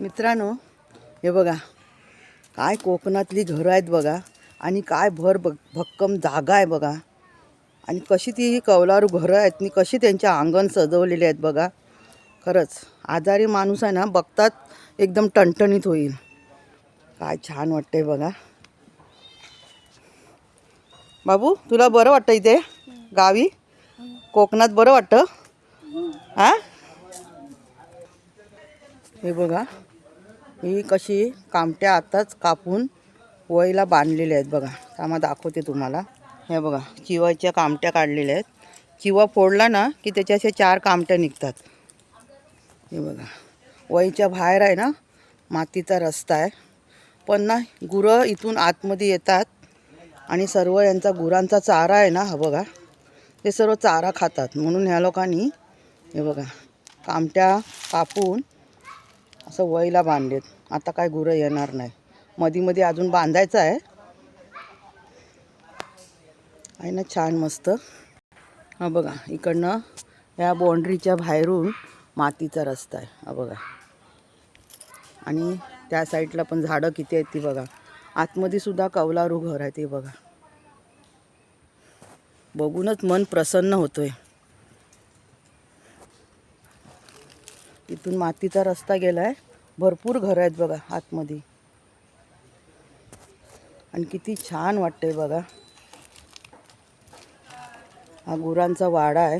मित्रांनो हे बघा काय कोकणातली घरं आहेत बघा आणि काय भर ब भक्कम जागा आहे बघा. आणि कशी ती कौलारू घरं आहेत आणि कशी त्यांचे अंगण सजवलेले आहेत बघा. खरंच आजारी माणूस आहे ना बघतात एकदम टणटणीत होईल. काय छान वाटतंय बघा. बाबू तुला बरं वाटतं इथे? गावी? कोकणात बरं वाटतं? हां हे बघा. ही कशी कामट्या आताच कापून वयला बांधलेल्या आहेत बघा. थांबा दाखवते तुम्हाला. हे बघा चिवाच्या कामट्या काढलेल्या आहेत. चिवा फोडला ना की त्याच्या अशा चार कामट्या निघतात. हे बघा वयच्या बाहेर आहे ना मातीचा रस्ता आहे. पण ना गुरं इथून आतमध्ये येतात आणि सर्व यांचा गुरांचा चारा आहे ना हा बघा. ते सर्व चारा खातात. म्हणून ह्या लोकांनी हे बघा कामट्या कापून असं वयला बांधलेत. आता काय गुरं येणार नाही. मधी मध्ये अजून बांधायचं आहे. आहे ना छान मस्त. हा बघा इकडनं ह्या बाउंड्रीच्या बाहेरून मातीचा रस्ता आहे. हा बघा. आणि त्या साईडला पण झाडं किती आहेत ती बघा. आतमध्ये सुद्धा कौलारू घर आहे ते बघा. बघूनच मन प्रसन्न होतोय. इथून मातीचा रस्ता गेला आहे भरपूर घरं आहेत बघा आतमध्ये. आणि किती छान वाटतंय बघा. हा गुरांचा वाडा आहे.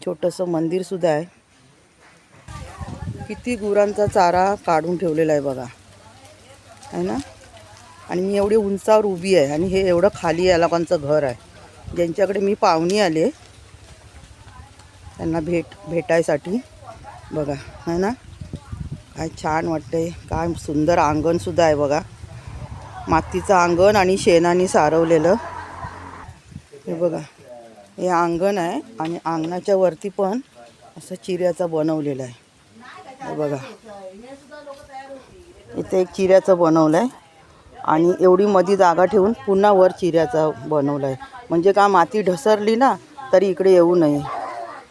छोटंसं मंदिर सुद्धा आहे. किती गुरांचा चारा काढून ठेवलेला आहे बघा. आहे ना? आणि मी एवढी उंचावर उभी आहे आणि हे एवढं खाली या लोकांचं घर आहे. ज्यांच्याकडे मी पाहुणी आले त्यांना भेट भेटायसाठी. बघा है ना? काय छान वाटतंय. काय सुंदर अंगणसुद्धा आहे बघा. मातीचं अंगण आणि शेणाने सारवलेलं. हे बघा हे अंगण आहे आणि अंगणाच्या वरती पण असं चिऱ्याचं बनवलेलं आहे. हे बघा. इथे एक चिऱ्याचं बनवलं आहे आणि एवढी मधी जागा ठेवून पुन्हा वर चिऱ्याचा बनवलं आहे म्हणजे का माती ढसरली ना तरी इकडे येऊ नये.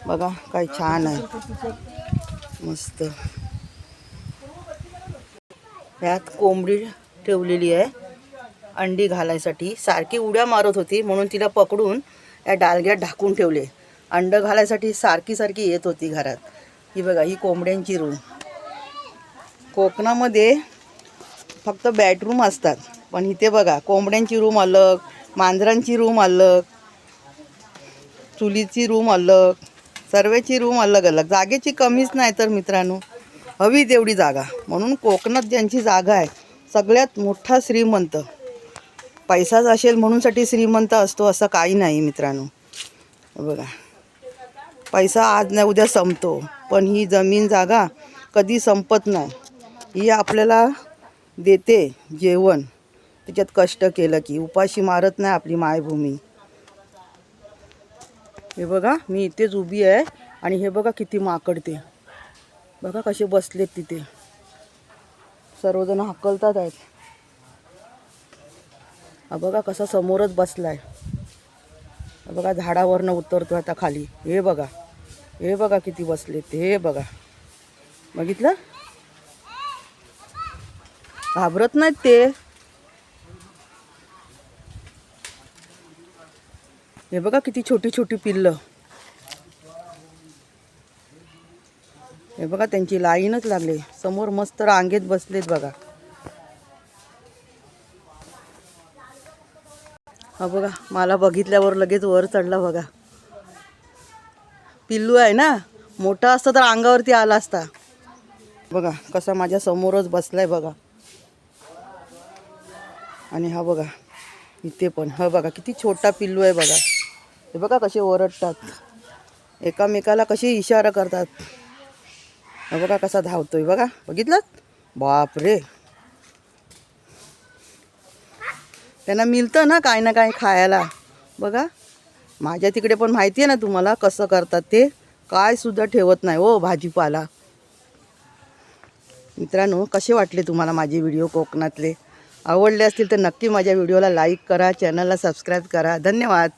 बघा काय छान आहे. मस्त. ह्यात कोंबडी ठेवलेली आहे. अंडी घालायसाठी. सारखी उड्या मारत होती म्हणून तिला पकडून या डालग्यात ढाकून ठेवले. अंडं घालायसाठी सारखी सारखी येत होती घरात. ही बघा ही कोंबड्यांची रूम कोकणामध्ये फक्त बेडरूम असतात. पण इथे बघा कोंबड्यांची रूम अलग मांजरांची रूम अलग चुलीची रूम अलग. सर्वेची रूम अलग अलग. जागेची कमीच नाही तर मित्रांनो हवी तेवढी जागा. म्हणून कोकणात ज्यांची जागा आहे सगळ्यात मोठा श्रीमंत. पैसाच असेल म्हणूनसाठी श्रीमंत असतो असं काही नाही मित्रांनो. बघा. पैसा आज नाही उद्या संपतो. पण ही जमीन जागा कधी संपत नाही. ही आपल्याला देते जेवण. त्याच्यात कष्ट केलं की उपाशी मारत नाही आपली मायभूमी. हे बघा मी इथेच उभी आहे आणि हे बघा किती माकड ते बघा कसे बसलेत तिथे. सर्वजण हकलतात आहेत. बघा कसा समोरच बसलाय. आहे बघा झाडावरनं उतरतो आता खाली. हे बघा. हे बघा किती बसलेत. हे बघा. बघितलं? घाबरत नाहीत ते. हे बघा किती छोटी छोटी पिल्लं. हे बघा त्यांची लाईनच लागली. समोर मस्त रांगेत बसलेत बघा. हा बघा मला बघितल्यावर लगेच वर चढला बघा. पिल्लू आहे ना? मोठा असता तर अंगावरती आला असता. बघा कसा माझ्या समोरच बसलाय बघा. आणि हा बघा इथे पण. हा बघा किती छोटा पिल्लू आहे बघा. हे बघा कसे ओरडतात. एकामेकाला कशी इशारा करतात. बघा कसा धावतोय बघा. बघितलं बाप रे त्यांना मिळतं ना काय ना काय खायला. बघा. माझ्या तिकडे पण माहिती आहे ना तुम्हाला कसं करतात ते. काय सुद्धा ठेवत नाही हो भाजीपाला. मित्रांनो कसे वाटले तुम्हाला माझे व्हिडिओ कोकणातले? आवडले असतील तर नक्की माझ्या व्हिडिओला लाईक करा चॅनलला सबस्क्राईब करा. धन्यवाद.